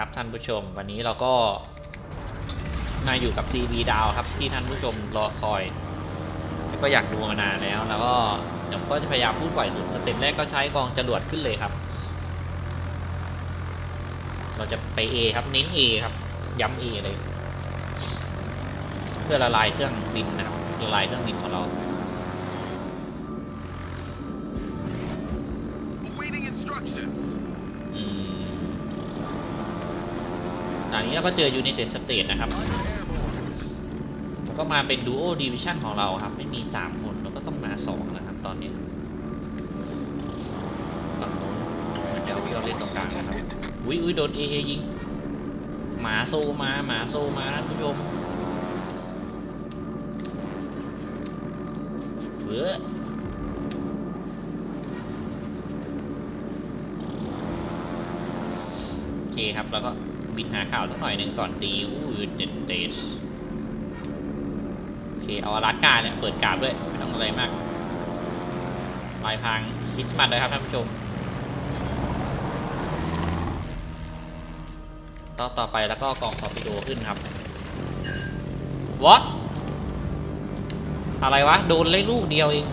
ครับท่านผู้ชม วันนี้เราก็มาอยู่กับ CV ดาวครับที่ท่านผู้ชมรอคอยก็อยากดูมานานแล้ว แล้วก็เดี๋ยวก็จะพยายามพูดบ่อยสุดสเต็ปแรกก็ใช้กองจรวดขึ้นเลยครับ เราจะไป A ครับเน้น A ครับ ย้ำ A เลย เพื่อละลายเครื่องบินนะครับละลายเครื่องบินของเรา นี้เราก็เจอ United States นะครับก็มาเป็น Duo Division ของเราครับ ไม่มี 3 คนแล้วก็ต้องมา2นะครับตอนนี้ฝั่งโน้นมันจะเอาพี่เอเล่นตรงกลางนะครับอุ้ยอุ้ยโดนเอเยิง หมาโซมาหมาโซมาท่านผู้ชมเบ้อโอเคครับ แล้วก็ บินหาข่าวสักหน่อยหนึ่งก่อนตีอู้เด็ดเดสโอเค เอาอาราสกาเนี่ยเปิดกราบด้วย ไม่ต้องอะไรมากลายพรางคริสต์มาสเลยครับท่านผู้ชมต่อต่อไปแล้วก็กล่องทอร์ปิโดขึ้นครับ what อะไรวะ โดนเลยลูกเดียวเอง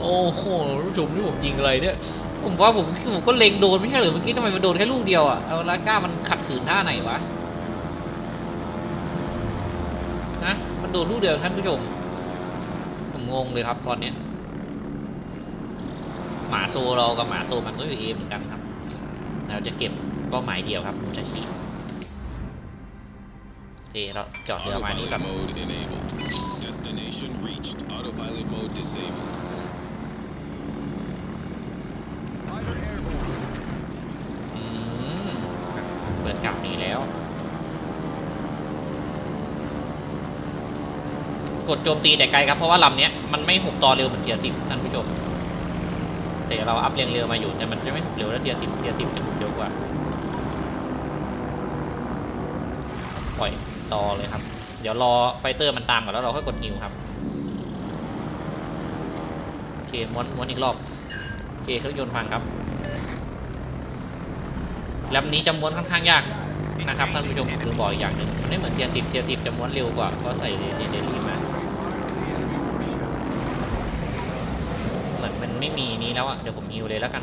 โอ้โหท่านผู้ชมนี่ผมยิงอะไรเนี่ย ผมว่าผมผมก็เล็งโดนไม่ใช่หรือเมื่อกี้ทำไมมันโดนแค่ลูกเดียวอะเอาลาก้ามันขัดขืนท่าไหนวะนะมันโดนลูกเดียวท่านผู้ชม ผมงงเลยครับตอนเนี้ยหมาโซเรากับหมาโซมันก็อยู่เอเหมือนกันครับเราจะเก็บเป้าหมายเดียวครับมูชาชิโอเคเราจอดเรือมานี่ Autopilot ก่อน mode enabled. Destination reached. Autopilot mode disabled. Pilot airborne. อืมเปิด กลับนี้แล้ว กดโจมตีแต่ไกลครับเพราะว่าลำเนี้ยมันไม่หุบต่อเร็วเหมือนเทียร์สิบท่านผู้ชมแต่เราอัพเรียงเร็วมาอยู่แต่มันจะไม่หุบเร็วแล้วเทียร์สิบเทียร์สิบจะหุบเร็วกว่าปล่อยต่อเลยครับ เดี๋ยวรอไฟเตอร์มันตามก่อนแล้วเราค่อยกดฮิวครับโอเคม้วนม้วนอีกรอบโอเคเครื่องยนต์พังครับ แลำนี้จะม้วนค่อนข้างยากนะครับท่านผู้ชมคือบอกอีกอย่างหนึ่งมันไม่เหมือนเทียร์สิบเทียร์สิบจะม้วนเร็วกว่าเพราะใส่เดเดลี่มาเหมือนมันไม่มีนี้แล้วอะเดี๋ยวผมฮิวเลยแล้วกัน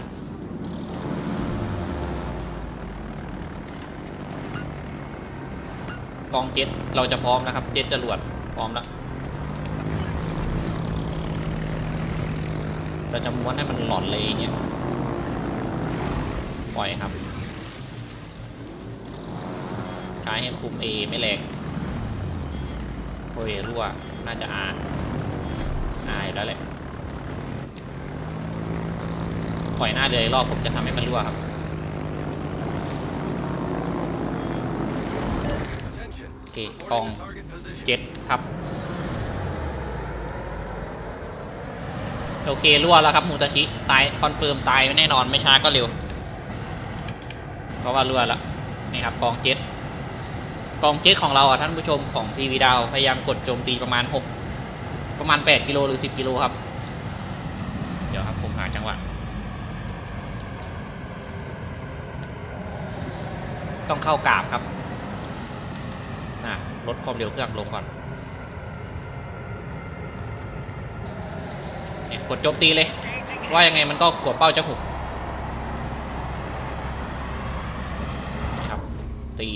กองเจ็ตเราจะพร้อมนะครับ เจ็ตจรวดพร้อมแล้วเราจะม้วนให้มันหลอดเลยเงี้ยปล่อยครับ ช้ให้คุม A ไม่แรงโอ้ยรั่ว น่าจะ R R อยู่แล้วแหละปล่อยหน้าเรืออีกรอบผมจะทำให้มันรั่วครับ โอเคกองเจ็ดครับ โอเครั่วแล้วครับมูตาชิตายคอนเฟิร์มตายแน่นอนไม่ช้าก็เร็ว เพราะว่ารั่วแล้วนี่ครับกองเจ็ด องเจ็ดของเราอะท่านผู้ชมของซีวีดาวพยายามกดโจมตีประมาณหกประมาณแปดกิโลหรือสิบกิโลครับ เดี๋ยวครับผมหาจังหวะต้องเข้ากราบครับอะลดความเร็วเครื่องลงก่อนเนี่ยกดโจมตีเลย ว่ายังไงมันก็กดเป้าจะหุบครับตี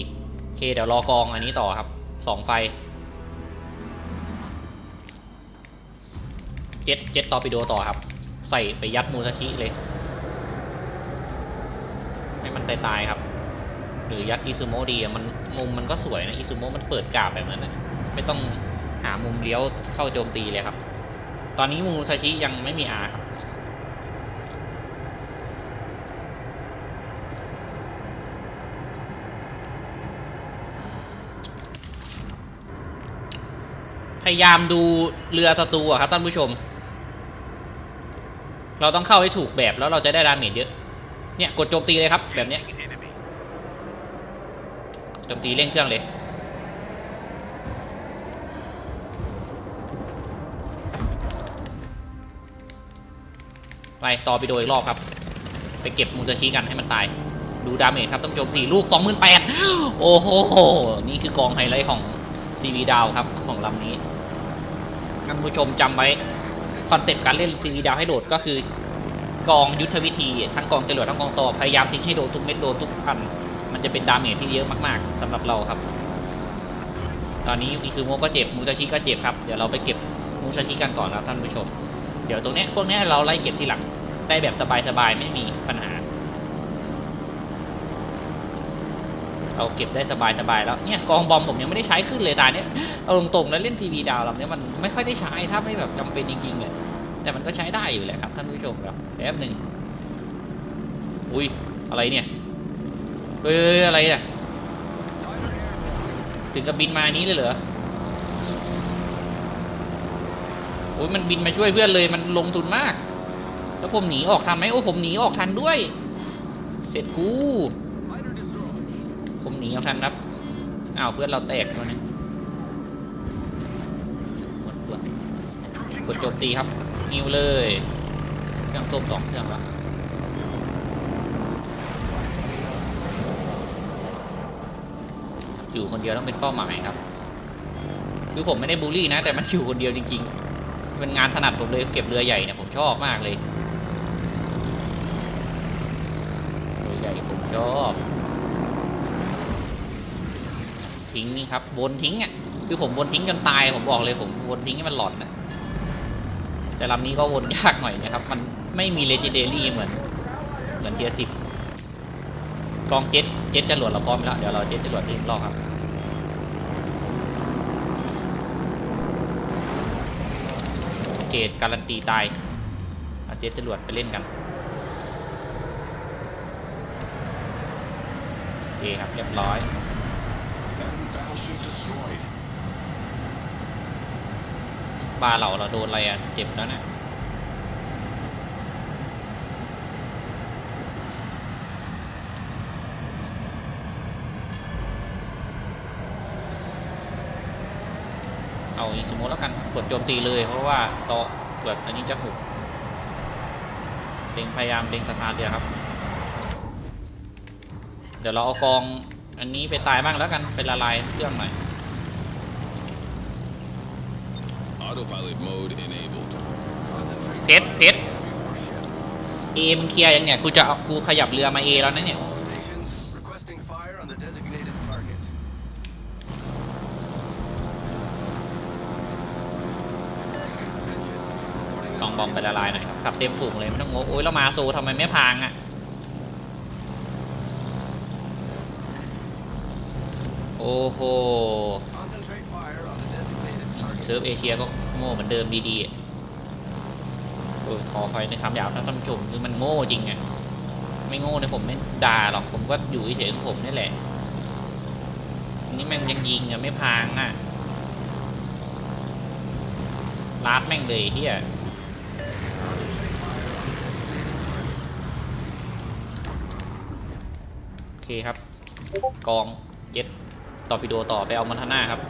เคเดี๋ยวรอกองอันนี้ต่อครับสองไฟเจ็ดเจ็ดตอร์ปิโดต่อครับ ใส่ไปยัดมูซาชิเลย ให้มันตายๆครับ หรือยัดอิซูโมดีอะมันมุมมันก็สวยนะอิซูโมมันเปิดกาบแบบนั้นนะไม่ต้องหามุมเลี้ยวเข้าโจมตีเลยครับ ตอนนี้มูซาชิยังไม่มีอาครับ ยายามดูเรือศัตรูอะครับท่านผู้ชม เราต้องเข้าให้ถูกแบบแล้วเราจะได้ดาเมจเยอะ เนี่ยกดโจมตีเลยครับ แบบเนี้ยโจมตีเร่งเครื่องเลย ไปต่อไปโดยรอบครับ ไปเก็บมูซาชิกันให้มันตาย ดูดาเมจครับท่านผู้ชมสี่ลูก28,000โอ้โห นี่คือกองไฮไลท์ของซีวีดาวครับ ของลำนี้ ท่านผู้ชมจำไว้คอนเซปต์การเล่นซีวีดาวให้โดดก็คือกองยุทธวิธีทั้งกองจรวดทั้งกองต่อพยายามทิ้งให้โดนทุกเม็ดโดนทุกพัน มันจะเป็นดาเมจที่เยอะมากๆสำหรับเราครับ ตอนนี้อิซูโมะก็เจ็บมูซาชิก็เจ็บครับ เดี๋ยวเราไปเก็บมูซาชิกันก่อนนะครับท่านผู้ชม เดี๋ยวตรงนี้พวกนี้เราไล่เก็บทีหลังได้แบบสบายๆไม่มีปัญหา เราเก็บได้สบายๆแล้วเนี่ยกองบอมผมยังไม่ได้ใช้ขึ้นเลยตาเนี้ยเอาตรงๆแล้วเล่นทีวีดาวลำเนี้ยมันไม่ค่อยได้ใช้ถ้าไม่แบบจำเป็นจริงๆอะแต่มันก็ใช้ได้อยู่แหละครับท่านผู้ชมครับแป๊บหนึ่งอุ้ยอะไรเนี่ยเฮ้ยอะไรเนี่ยถึงกับบินมานี้เลยเหรอโอ้ยมันบินมาช่วยเพื่อนเลยมันลงทุนมาก แล้วผมหนีออกทันไหมโอ้ผมหนีออกทันด้วย เสร็จกู ผมหนีออกทันครับอ้าวเพื่อนเราแตกตัวนี้หมดตัวกดโจมตีครับนิวเลยเครื่องส้มสองเครื่องละอยู่คนเดียวต้องเป็นเป้าหมายครับ คือผมไม่ได้บูลลี่นะ แต่มันอยู่คนเดียวจริงๆ เป็นงานถนัดผมเลยเก็บเรือใหญ่เนี่ยผมชอบมากเลย เรือใหญ่ผมชอบ ทิ้งครับวนทิ้งอะคือผมวนทิ้งจนตายผมบอกเลยผมวนทิ้งให้มันหลอนนะแต่ลำนี้ก็วนยากหน่อยนะครับ มันไม่มีเลเจเดรี่เหมือน เหมือนเทียสิบกองเจ็ตเจ็ตจรวดเราพร้อมแล้วเดี๋ยวเราเจ็ตจรวดที่รอบครับเกตการันตีตายเอาเจ็ตจรวดไปเล่นกันโอเคครับเรียบร้อย บาเหล่าเราโดนอะไรอะ เจ็บแล้วนะเอาอีสโมแล้วกันกดโจมตีเลย เพราะว่าโตเกิดอันนี้จะหุบเล็งพยายามเล็งสะพานเรือครับ เดี๋ยวเราเอากองอันนี้ไปตายบ้างแล้วกันเป็นละลายเครื่องหน่อย Autopilot mode enabled. Concentrate เพชรเพชร warship. เอมงเคลียร์ยังเนี่ย กูจะเอากูขยับเรือมาเอแล้วนะเนี่ย All stations requesting fire on the designated target. Attention. Reporting กองบอมไปละลายหน่อยครับขับเต็มฝูงเลยไม่ต้องงงโอ้ยแล้วมาโซทำไมไม่พังอะ โอ้โห Concentrate fire on the designated target. เซิร์ฟเอเชียก็โง่เหมือนเดิมดีๆอะโอ้ขอคอยในคำหยาบนะท่านผู้ชมคือมันโง่จริงอะไม่โง่เนี่ยผมไม่ด่าหรอกผมก็อยู่เฉยๆของผมนี่แหละนี่แม่งยังยิงอะไม่พังอะลาดแม่งเลยเฮียโอเคครับ กองเจ็ตต่อปิโดต่อไปเอามอนทาน่าครับ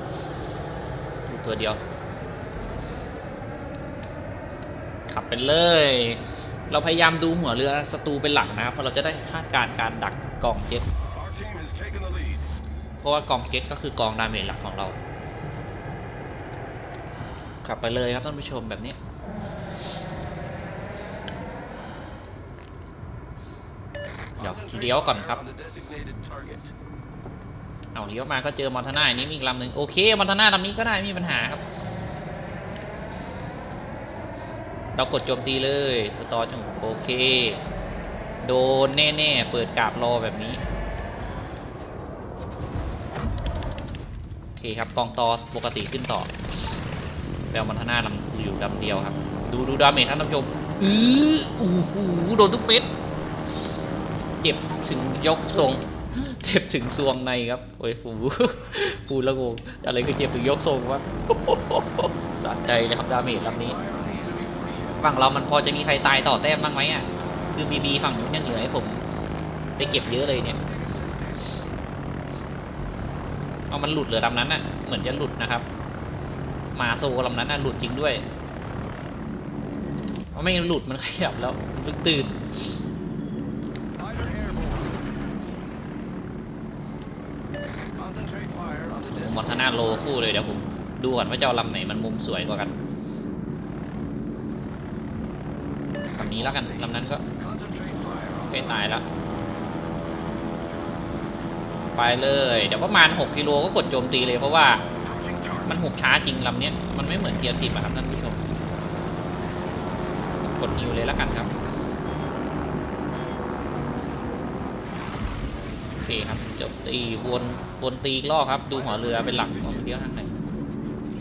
ตัวเดียว ขับ ไปเลย เราพยายามดูหัวเรือศัตรูเป็นหลักนะครับเพราะเราจะได้คาดการณ์การดักกองเจ็ตเพราะว่ากองเจ็ตก็คือกองดาเมจหลักของเราขับไปเลยครับท่านผู้ชมแบบนี้เดี๋ยวเลี้ยวก่อนครับ เอาเลี้ยวมาก็เจอมอนทนาอันนี้มีอีกลำหนึ่งโอเคมอนทนาลำนี้ก็ได้ไม่มีปัญหาครับ เรากดโจมตีเลยตัวต่อจังโอเค โดนแน่ๆ เปิดกราบรอแบบนี้ โอเคครับกองต่อปกติขึ้นต่อแปลมอนทนาลำอยู่ลำเดียวครับ ดูดูดาเมจท่านผู้ชมอือโอ้โหโดนทุกเม็ดเจ็บถึงยกทรงเจ็บถึงซวงในครับโอ้ยฟูฟูละงงอะไรคือเจ็บถึงยกทรงวะสะใจเลยครับดาเมจลำนี้ Fire on the enemy warship. ฝั่งเรามันพอจะมีใครตายต่อแต้มบ้างไหมอะ คือบีบีฝั่งนู้นยังเหลือให้ผม ไปเก็บเยอะเลยเนี่ย Stick assistance. เอามันหลุดเหลือลำนั้นน่ะ เหมือนจะหลุดนะครับมาโซลำนั้นน่ะหลุดจริงด้วยเอาไม่หลุดมันขยับแล้วมันเพิ่งตื่น Fighter airborne. Concentrate fire on the มอน designated ทนาโลคู่เลยเดี๋ยวผมดูก่อนว่าจะเอาลำไหนมันมุมสวยกว่ากัน ลำนี้แล้วกันลำนั้นก็ Concentrate fire on ใกล้ตายแล้วไปเลย เดี๋ยวประมาณ 6กิโลก็กดโจมตีเลยเพราะว่ามันหุบช้าจริงลำเนี้ยมันไม่เหมือนเทียร์สิบครับท่านผู้ชมกดฮิวเลยแล้วกันครับโอเคครับจบตีวนวนตีอีกรอบครับ ดูหัวเรือเป็นหลักของเดียวทางไหน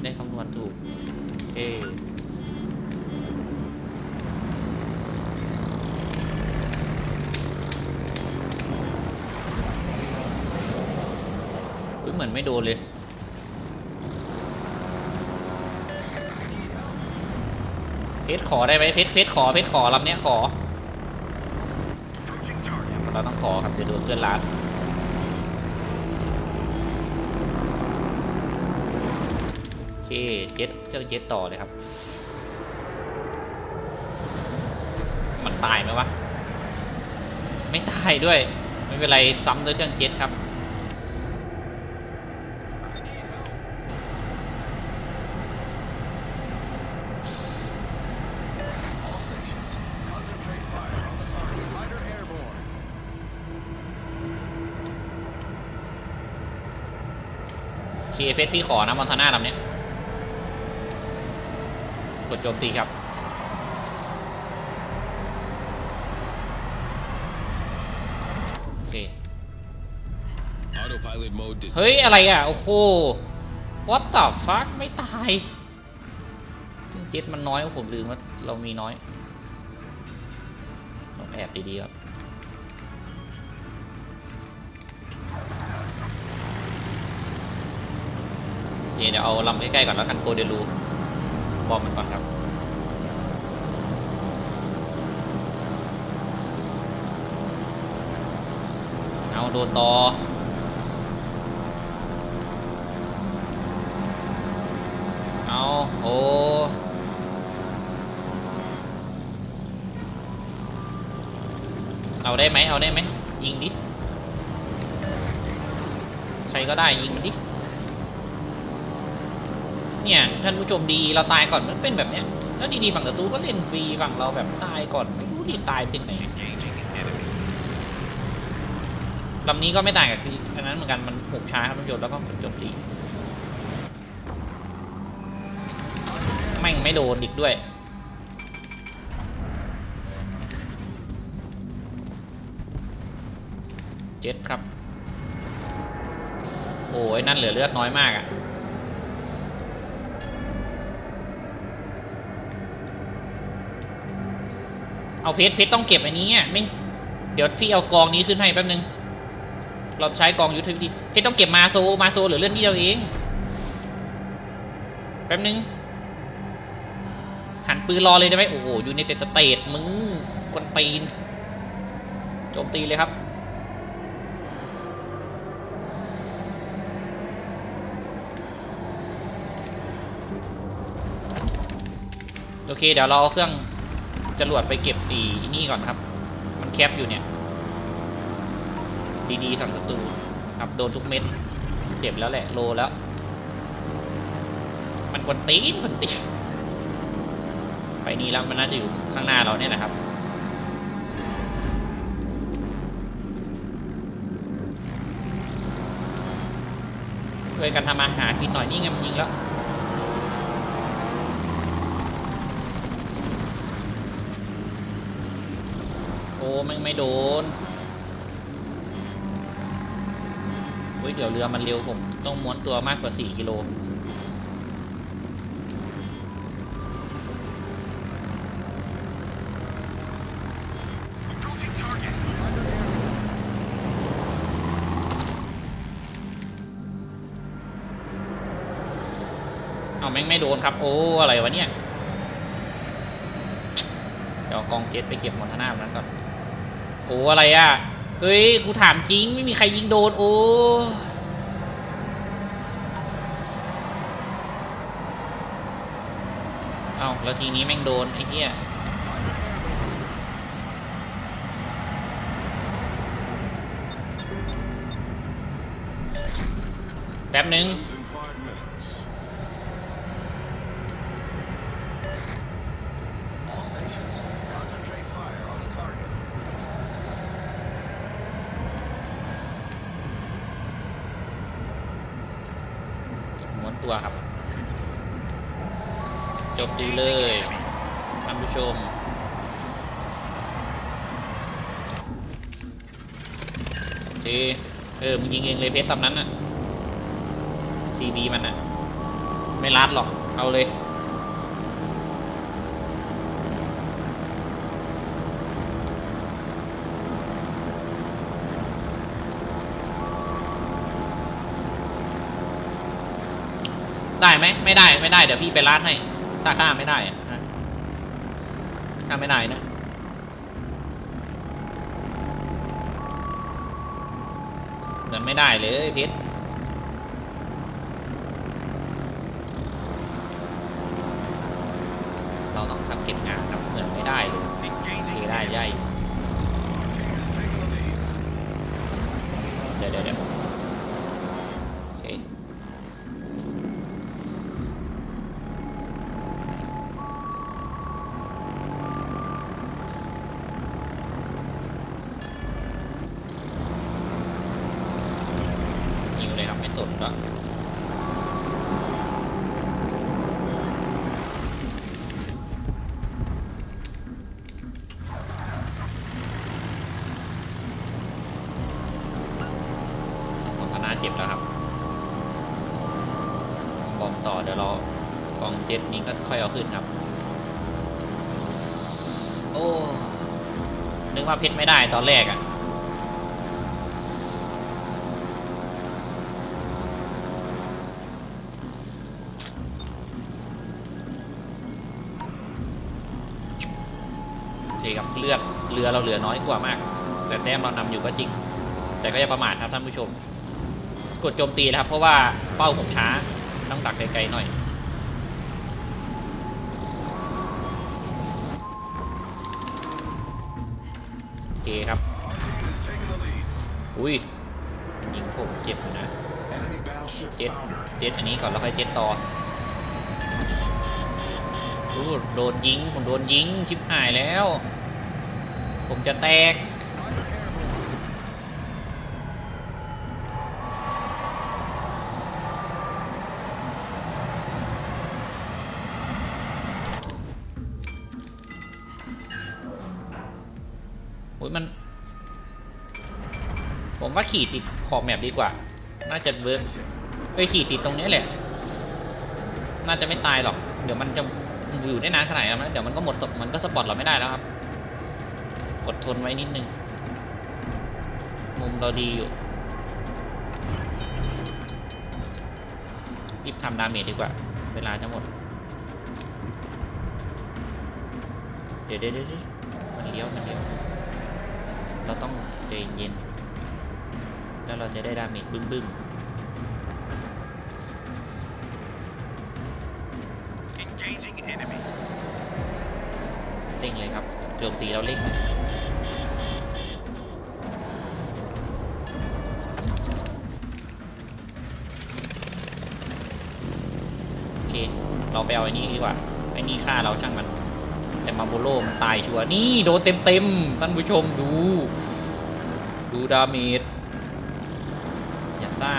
ได้คำนวณถูกโอเค อนไม่โดนเลย เพชรขอได้ไหมเพชรเพชรขอเพชรขอลำเนี้ยขอ เราต้องขอครับเดี๋ยวโดนเพื่อนรัดโอเคเจ็ตเครื่องเจ็ตต่อเลยครับ มันตายไหมวะ ไม่ตายด้วย ไม่เป็นไรซ้ำด้วยเครื่องเจ็ตครับ all stations. Concentrate fire on the target. Fighter airborne. โอ เคเพชรพี่ขอนะมอนทาน่าลำเนี้ยกดโจมตีครับ โอเค Autopilot mode เฮ้ย disabled. อะไรอะ โอ้โห what the fuck ไม่ตายซึ่งเจ็ตมันน้อย ผมลืมว่าเรามีน้อยต้องแอบดีๆครับ เคเดี๋ยวเอาลำใกล้ๆก่อนแล้วกันโกเดลูบอมมันก่อนครับเอาโดต่อเอาโอ้เอาได้ไหมเอาได้ไหมยิงดิใครก็ได้ยิงดิ เนี่ยท่านผู้ชมดีเราตายก่อนมันเป็นแบบเนี้ยแล้วดีๆฝั่งศัตรูก็เล่นฟรีฝั่งเราแบบตายก่อนไม่รู้ดิตายเป็นไหนลำนี้ก็ไม่ต่างกับที่อันนั้นเหมือนกันมันหกช้าครับท่านผู้ชมแล้วก็จมตีแม่งไม่โดนอีกด้วยเจ็ดครับ โอ้ยนั่นเหลือเลือดน้อยมากอะ่ะ เอาเพชรเพชรต้องเก็บอันนี้อะไม่ เดี๋ยวพี่เอากองนี้ขึ้นให้แป๊บนึง เราใช้กองยุทธวิธี เพชรต้องเก็บมาโซมาโซหลือเลือดนิดเดียวเอง แป๊บนึง หันปืนรอเลยได้ไหมโอ้โหอยู่ในเตตเตดมึงกวนตีน โจมตีเลยครับโอเคเดี๋ยวเราเอาเครื่องจรวดไปเก็บ นี่ก่อนครับ มันแคปอยู่เนี่ย ดีๆสั่งศัตรูครับโดนทุกเม็ดเจ็บแล้วแหละโลแล้ว มันกวนตีนกวนตีนไปนี่แล้วมันน่าจะอยู่ข้างหน้าเราเนี่ยแหละครับช่วยกันทำอาหารกินหน่อยนี่ไงมันยิงแล้ว โอ้แม่งไม่โดนเฮ้ยเดี๋ยวเรือมันเร็วผม ต้องม้วนตัวมากกว่า 4 กิโลเอาแม่งไม่โดนครับ โอ้ อะไรวะเนี่ย เดี๋ยวกองเจ็ตไปเก็บมอนทาน่าบนั้นก่อน อ้อะไรอะ เฮ้ย กูถามจริง ไม่มีใครยิงโดน โอ้เอาแล้วทีนี้แม่งโดน ไอ้เหี้ยแป๊บนึง Guns in five minutes. All stations, concentrate fire on the target. ม้วน ตัวครับจบดีเลยท่านผู้ชม ดีเออมึงยิงเองเลยเพชรสำนั้นน่ะซีบีมันน่ะไม่รัดหรอก เอาเลย ได้ไหมไม่ได้ไม่ได้เดี๋ยวพี่ไปรัดให้ ถ้าข้าไม่ได้อะนะข้าไม่ได้นะเหมือนไม่ได้เลยเพชรเราต้องทำเก็บงานครับเหมือนไม่ได้เลยเทได้ใหญ่เดี๋ยวเดี๋ยว เจ็บแล้วครับบอมต่อเดี๋ยวเรากองเจ็ดนี้ก็ค่อยเอาขึ้นครับ โอ้นึกว่าเพชรไม่ได้ตอนแรกอะ่ะโอเคครับเลือดเรือเราเหลือน้อยกว่ามาก แต่แต้มเรานำอยู่ก็จริง แต่ก็อย่าประมาทครับท่านผู้ชม กดโจมตีนะครับ เพราะว่าเป้าผมช้าต้องดักไกลๆหน่อย โอเคครับ อุ้ยยิงผมเจ็บอยู่นะ เจ็ดเจ็ดอันนี้ก่อนแล้วค่อยเจ็ดต่อโดนยิง ผมโดนยิงชิบหายแล้ว ผมจะแตก ขี่ติดขอบแมปดีกว่า น่าจะเวิร์กเอ้ยขี่ติดตรงนี้แหละ น่าจะไม่ตายหรอก เดี๋ยวมันจะอยู่ได้นานขนาดนั้น เดี๋ยวมันก็หมดตมันก็สปอตเราไม่ได้แล้วครับ อดทนไว้นิดนึง มุมเราดีอยู่ รีบทำดาเมจดีกว่า เวลาจะหมด เดี๋ยวเดี๋ยวเดี๋ยวเดี๋ยวมันเลี้ยว มันเลี้ยว เราต้องใจเย็น แล้วเราจะได้ดาเมจบึ้มบึ้ม Engaging enemy. เร่งเลยครับโจมตีเราเร่งโอเค เราไปเอาไอ้นี่ดีกว่า ไอ้นี่ฆ่าเราช่างมัน แต่มาโบโลมันตายชัวร์นี่ โดนเต็มเต็มๆท่านผู้ชมดู ดูดาเมจอย่าซ่า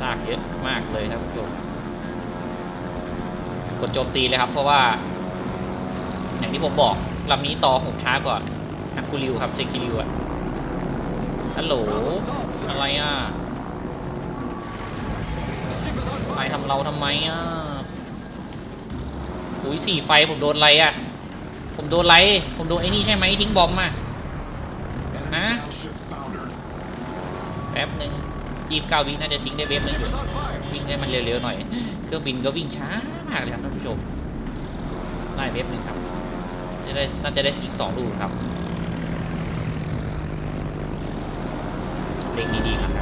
ซากเยอะ มากเลยท่านผู้ชมกดโจมตีเลยครับ เพราะว่า อย่างที่ผมบอกลำนี้ต่อผมช้ากว่าฮักคูริวครับเซคิริวอะฮัลโหลอะไรอะไปทำเราทำไมอะอุ้ยสี่ไฟผมโดนไรอะ ผมโดนไรผมโดนไอ้นี่ใช่ไหมทิ้งบอมมา Enemy Huh? battleship foundered. แป๊บหนึ่ง ยีบเก้าวิน่าจะทิ้งได้เว็บหนึงอยู่วิ่งให้มันเร็วๆหน่อย เครื่องบินก็วิ่งช้ามากเลยครับท่านผู้ชมได้เว็บหนึ่งครับจะได้น่าจะได้อีกสองลูกครับเล็งดีๆครับ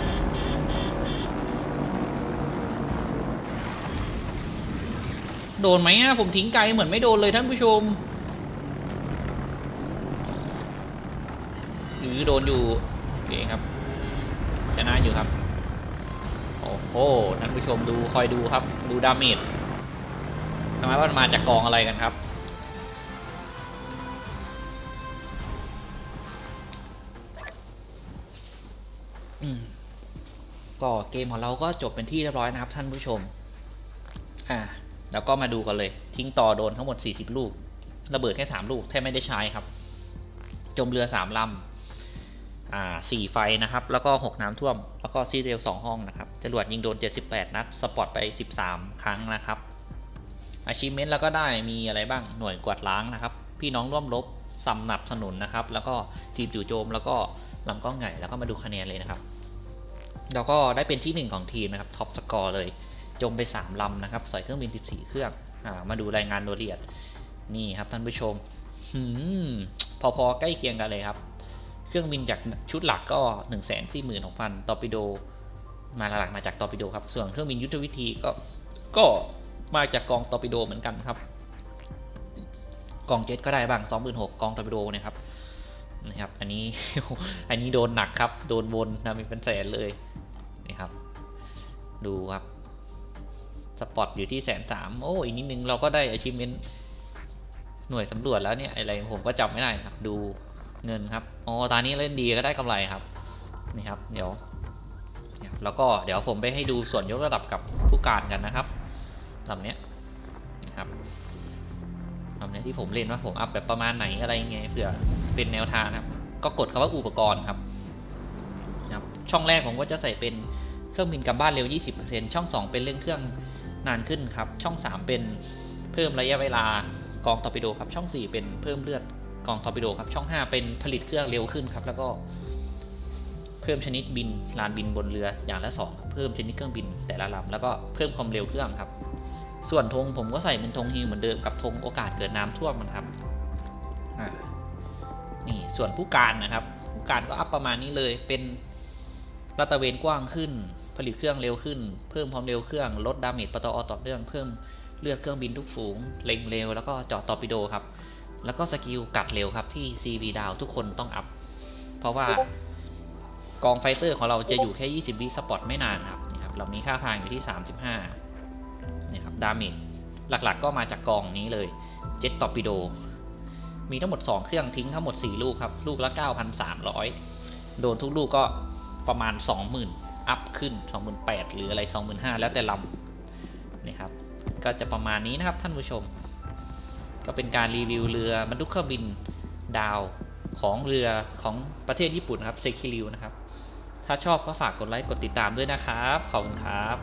โดนไหมอะผมทิ้งไกลเหมือนไม่โดนเลยท่านผู้ชมหรือโดนอยู่โอเคครับ อ้ โหท่านผู้ชมดูคอยดูครับ ดูดาเมจทำไมว่ามันมาจากกองอะไรกันครับอืมก็เกมของเราก็จบเป็นที่เรียบร้อยนะครับท่านผู้ชม อ่า แล้วก็มาดูกันเลย ทิ้งต่อโดนทั้งหมด 40 ลูก ระเบิดแค่ 3 ลูกแทบไม่ได้ใช้ครับ จมเรือ3ลำ อ่า4ไฟนะครับ แล้วก็ 6 น้ำท่วม แล้วก็ซีเรียล2ห้องนะครับ จรวดยิงโดน 78 นัด สปอตไป 13 ครั้งนะครับ อาชีพเมนต์แล้วก็ได้มีอะไรบ้างหน่วยกวาดล้างนะครับ พี่น้องร่วมรบสนับสนุนนะครับ แล้วก็ทีมจู่โจมแล้วก็ลำกล้องใหญ่แล้วก็มาดูคะแนนเลยนะครับ แล้วก็ได้เป็นที่ 1 ของทีมนะครับท็อปสกอร์เลย จมไป 3ลำนะครับใส่เครื่องบิน 14 เครื่องอามาดูรายงานโดยละเอียดนี่ครับท่านผู้ชมพอๆใกล้เคียงกันเลยครับ เครื่องบินจากชุดหลักก็ 1 4 6 0 0 0ตอร์ปิโด มาหลักมาจากตอร์ปิโดครับ ส่วนเครื่องบินยุทธวิธีก็ก็มาจากกองตอร์ปิโดเหมือนกันครับ กองเจ็ตก็ได้บ้าง26,000กกองตอร์ปิโดนะครับนะครับ อันนี้อันนี้โดนหนักครับ โดนบนนะมีเป็นแสนเลยนี่ครับ ดูครับสปอตอยู่ที่แสนสามโอ้อีกนิดนึงเราก็ได้ achievement หน่วยสำรวจแล้วเนี่ยอะไรผมก็จำไม่ได้ครับ ดูเงินครับอ๋อตอนนี้เล่นดีก็ได้กำไรครับนี่ครับ เดี๋ยว แล้วก็เดี๋ยวผมไปให้ดูส่วนยกระดับกับผู้การกันนะครับลำเนี้ยนะครับลำเนี้ยที่ผมเล่นว่าผมอัพแบบประมาณไหนอะไรยังไงเผื่อเป็นแนวทางนะครับ ก็กดคำว่าอุปกรณ์ครับนะครับ ช่องแรกผมก็จะใส่เป็นเครื่องบินกลับบ้านเร็ว 20%ช่อง 2 เป็นเรื่องเครื่องนานขึ้นครับ ช่อง 3 เป็นเพิ่มระยะเวลากองตอร์ปิโดครับ ช่อง 4 เป็นเพิ่มเลือดกองตอร์ปิโดครับ ช่อง 5 เป็นผลิตเครื่องเร็วขึ้นครับ แล้วก็ เพิ่มชนิดบินลานบินบนเรืออย่างละ2เพิ่มชนิดเครื่องบินแต่ละลำแล้วก็เพิ่มความเร็วเครื่องครับ ส่วนธงผมก็ใส่เป็นธงฮิวเหมือนเดิมกับธงโอกาสเกิดน้ำท่วมนะครับนี่ส่วนผู้การนะครับผู้การก็อัพประมาณนี้เลยเป็นรัตะเวนกว้างขึ้น ผลิตเครื่องเร็วขึ้น เพิ่มความเร็วเครื่องลดดาเมจปะตอต่อเนื่องเพิ่มเลือดเครื่องบินทุกฝูงเล็งเร็วแล้วก็เจาะตอร์ปิโดครับแล้วก็สกิลกัดเร็วครับที่ CV ดาวทุกคนต้องอัพ เพราะว่า กองไฟเตอร์ของเราจะอยู่แค่ 20 วิสปอตไม่นานครับนี่ครับลำนี้ค่าพางอยู่ที่ 35นี่ครับดาเมจหลักๆก็มาจากกองนี้เลยเจ็ตตอร์ปิโดมีทั้งหมด 2 เครื่องทิ้งทั้งหมด 4 ลูกครับ ลูกละ 9,300 โดนทุกลูกก็ประมาณ 20,000 อัพขึ้น 28,000 หรืออะไร 25,000 แล้วแต่ลำนี่ครับ ก็จะประมาณนี้นะครับท่านผู้ชม ก็เป็นการรีวิวเรือบรรทุกเครื่องบินดาวของเรือของประเทศญี่ปุ่นครับเซคิริวนะครับ ถ้าชอบก็ฝากกดไลค์กดติดตามด้วยนะครับ ขอบคุณครับ